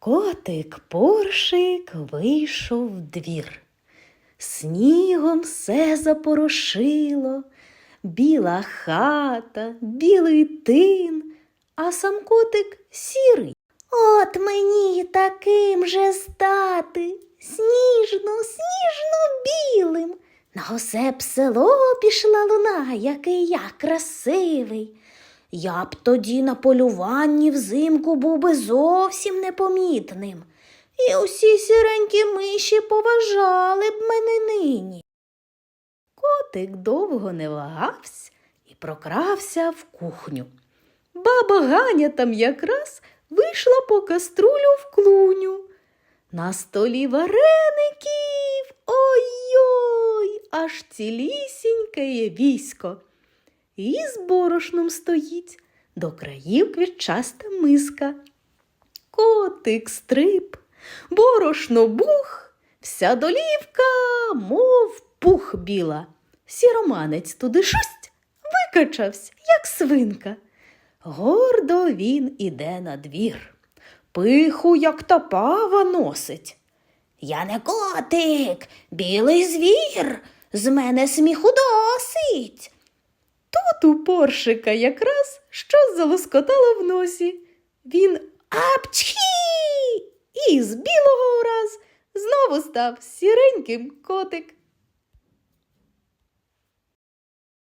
Котик поршик вийшов в двір. Снігом все запорошило, біла хата, білий тин, а сам котик сірий. От мені таким же стати, сніжно, сніжно білим. На усе б село пішла луна, який я красивий. Я б тоді на полюванні взимку був би зовсім непомітним, і усі сіренькі миші поважали б мене нині. Котик довго не вагався і прокрався в кухню. Баба Ганя там якраз вийшла по каструлю в клуню. На столі вареників. Ой-ой, аж цілісіньке є військо. І з борошном стоїть, до країв квітчаста миска. Котик стрип, борошно бух, вся долівка, мов пух біла. Сіроманець туди шусть викачався, як свинка. Гордо він іде на двір, пиху, як топава, носить. Я не котик, білий звір, з мене сміху досить. Тут у поршика якраз щось залоскотало в носі. Він апчхі! І з білого ураз знову став сіреньким котик.